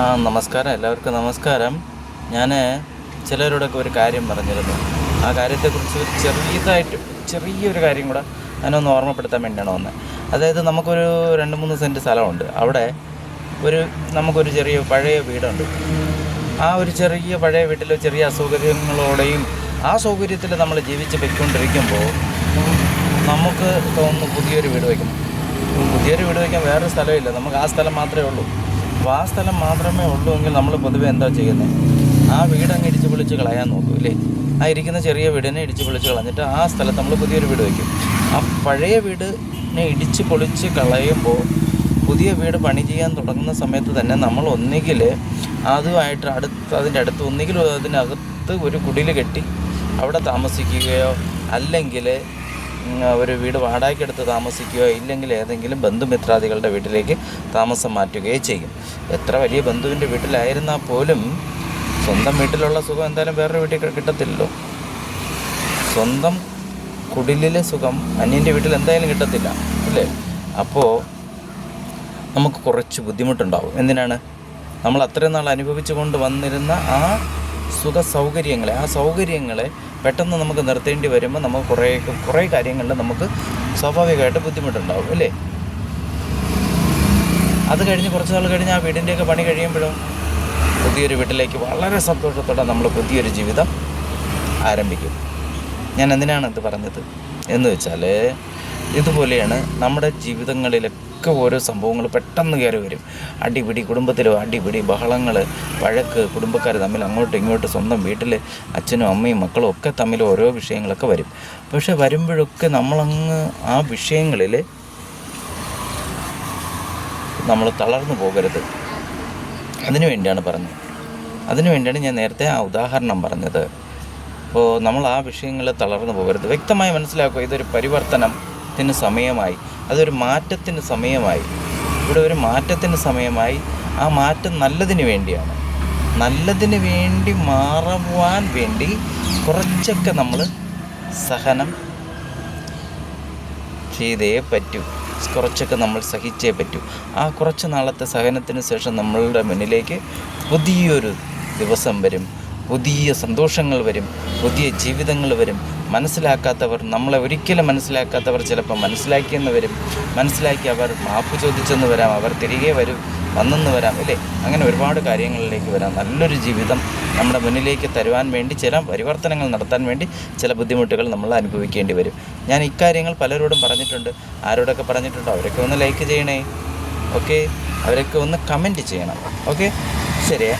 ആ നമസ്കാരം. എല്ലാവർക്കും നമസ്കാരം. ഞാൻ ചിലരോടൊക്കെ ഒരു കാര്യം പറഞ്ഞിരുന്നു. ആ കാര്യത്തെക്കുറിച്ച് ചെറിയതായിട്ട് ചെറിയൊരു കാര്യം കൂടെ ഞാനൊന്ന് ഓർമ്മപ്പെടുത്താൻ വേണ്ടിയാണ് വന്നത് അതായത് നമുക്കൊരു രണ്ട് മൂന്ന് സെന്റ് സ്ഥലമുണ്ട്. അവിടെ ഒരു നമുക്കൊരു ചെറിയ പഴയ വീടുണ്ട്. ആ ഒരു ചെറിയ പഴയ വീട്ടിൽ ചെറിയ അസൗകര്യങ്ങളോടെയും ആ സൗകര്യത്തിൽ നമ്മൾ ജീവിച്ച് പൊയ്ക്കൊണ്ടിരിക്കുമ്പോൾ നമുക്ക് തോന്നുന്നു പുതിയൊരു വീട് വയ്ക്കണം. പുതിയൊരു വീട് വയ്ക്കാൻ വേറൊരു സ്ഥലമില്ല. നമുക്ക് ആ സ്ഥലം മാത്രമേ ഉള്ളൂ. അപ്പോൾ ആ സ്ഥലം മാത്രമേ ഉള്ളൂ എങ്കിൽ നമ്മൾ പൊതുവെ എന്താ ചെയ്യുന്നത് ആ വീട് അങ്ങ് ഇടിച്ച് പൊളിച്ച് കളയാൻ നോക്കും ഇല്ലേ? ആ ഇരിക്കുന്ന ചെറിയ വീടിനെ ഇടിച്ച് പൊളിച്ച് കളഞ്ഞിട്ട് ആ സ്ഥലത്ത് നമ്മൾ പുതിയൊരു വീട് വയ്ക്കും. ആ പഴയ വീടിനെ ഇടിച്ച് പൊളിച്ച് കളയുമ്പോൾ പുതിയ വീട് പണി ചെയ്യാൻ തുടങ്ങുന്ന സമയത്ത് തന്നെ നമ്മൾ ഒന്നുകിൽ അതുമായിട്ട് അടുത്ത് അതിന്റെ അടുത്ത് ഒന്നുകിൽ അതിനകത്ത് ഒരു കുടിൽ കെട്ടി അവിടെ താമസിക്കുകയോ അല്ലെങ്കിൽ ഒരു വീട് വാടകയ്ക്കെടുത്ത് താമസിക്കുകയോ ഇല്ലെങ്കിൽ ഏതെങ്കിലും ബന്ധുമിത്രാദികളുടെ വീട്ടിലേക്ക് താമസം മാറ്റുകയോ ചെയ്യും. എത്ര വലിയ ബന്ധുവിന്റെ വീട്ടിലായിരുന്നാൽ പോലും സ്വന്തം വീട്ടിലുള്ള സുഖം എന്തായാലും വേറൊരു വീട്ടിൽ കിട്ടത്തില്ലല്ലോ. സ്വന്തം കുടിലിലെ സുഖം അന്യന്റെ വീട്ടിൽ എന്തായാലും കിട്ടത്തില്ല അല്ലേ? അപ്പോൾ നമുക്ക് കുറച്ച് ബുദ്ധിമുട്ടുണ്ടാവും. എന്തിനാണ്? നമ്മൾ അത്രയും നാൾ അനുഭവിച്ചു കൊണ്ട് വന്നിരുന്ന ആ സുഖ സൗകര്യങ്ങളെ ആ സൗകര്യങ്ങളെ പെട്ടെന്ന് നമുക്ക് നിർത്തേണ്ടി വരുമ്പോൾ നമുക്ക് കുറേ കുറേ കാര്യങ്ങളിൽ നമുക്ക് സ്വാഭാവികമായിട്ട് ബുദ്ധിമുട്ടുണ്ടാവും അല്ലേ? അത് കഴിഞ്ഞ് കുറച്ച് നാൾ കഴിഞ്ഞ് ആ വീടിന്റെയൊക്കെ പണി കഴിയുമ്പോഴും പുതിയൊരു വീട്ടിലേക്ക് വളരെ സന്തോഷത്തോടെ നമ്മൾ പുതിയൊരു ജീവിതം ആരംഭിക്കും. ഞാൻ എന്തിനാണ് ഇത് പറഞ്ഞത്? എന്ന് വെച്ചാൽ ഇതുപോലെയാണ് നമ്മുടെ ജീവിതങ്ങളിലൊക്കെ ഓരോ സംഭവങ്ങൾ പെട്ടെന്ന് കയറി വരും. അടിപിടി കുടുംബത്തിലോ അടിപിടി ബഹളങ്ങൾ വഴക്ക് കുടുംബക്കാർ തമ്മിൽ അങ്ങോട്ടും ഇങ്ങോട്ടും സ്വന്തം വീട്ടിൽ അച്ഛനും അമ്മയും മക്കളും ഒക്കെ തമ്മിൽ ഓരോ വിഷയങ്ങളൊക്കെ വരും. പക്ഷെ വരുമ്പോഴൊക്കെ നമ്മളങ്ങ് ആ വിഷയങ്ങളിൽ നമ്മൾ തളർന്നു പോകരുത്. അതിനു വേണ്ടിയാണ് പറഞ്ഞത്. അതിനു വേണ്ടിയാണ് ഞാൻ നേരത്തെ ആ ഉദാഹരണം പറഞ്ഞത്. അപ്പോൾ നമ്മൾ ആ വിഷയങ്ങളിൽ തളർന്നു പോകരുത്. വ്യക്തമായി മനസ്സിലാക്കുക ഇതൊരു പരിവർത്തനത്തിന് സമയമായി. അതൊരു മാറ്റത്തിന് സമയമായി. ഇവിടെ ഒരു മാറ്റത്തിന് സമയമായി. ആ മാറ്റം നല്ലതിന് വേണ്ടിയാണ്. നല്ലതിന് വേണ്ടി മാറുവാൻ വേണ്ടി കുറച്ചൊക്കെ നമ്മൾ സഹനം ചെയ്തേ പറ്റൂ. കുറച്ചൊക്കെ നമ്മൾ സഹിച്ചേ പറ്റൂ. ആ കുറച്ച് നാളത്തെ സഹനത്തിന് ശേഷം നമ്മളുടെ മുന്നിലേക്ക് പുതിയൊരു ദിവസം വരും. പുതിയ സന്തോഷങ്ങൾ വരും. പുതിയ ജീവിതങ്ങൾ വരും. മനസ്സിലാക്കാത്തവർ നമ്മളെ ഒരിക്കലും മനസ്സിലാക്കാത്തവർ ചിലപ്പോൾ മനസ്സിലാക്കിയെന്ന് വരും. മനസ്സിലാക്കി അവർ മാപ്പ് ചോദിച്ചെന്ന് വരാം അവർ തിരികെ വരും വന്നെന്ന് വരാം അല്ലേ? അങ്ങനെ ഒരുപാട് കാര്യങ്ങളിലേക്ക് വരാം. നല്ലൊരു ജീവിതം നമ്മുടെ മുന്നിലേക്ക് തരുവാൻ വേണ്ടി ചില പരിവർത്തനങ്ങൾ നടത്താൻ വേണ്ടി ചില ബുദ്ധിമുട്ടുകൾ നമ്മൾ അനുഭവിക്കേണ്ടി വരും. ഞാൻ ഇക്കാര്യങ്ങൾ പലരോടും പറഞ്ഞിട്ടുണ്ട്. ആരോടൊക്കെ പറഞ്ഞിട്ടുണ്ടോ? അവരൊക്കെ ഒന്ന് ലൈക്ക് ചെയ്യണേ. ഓക്കെ അവരൊക്കെ ഒന്ന് കമന്റ് ചെയ്യണം. ഓക്കെ ശരിയേ.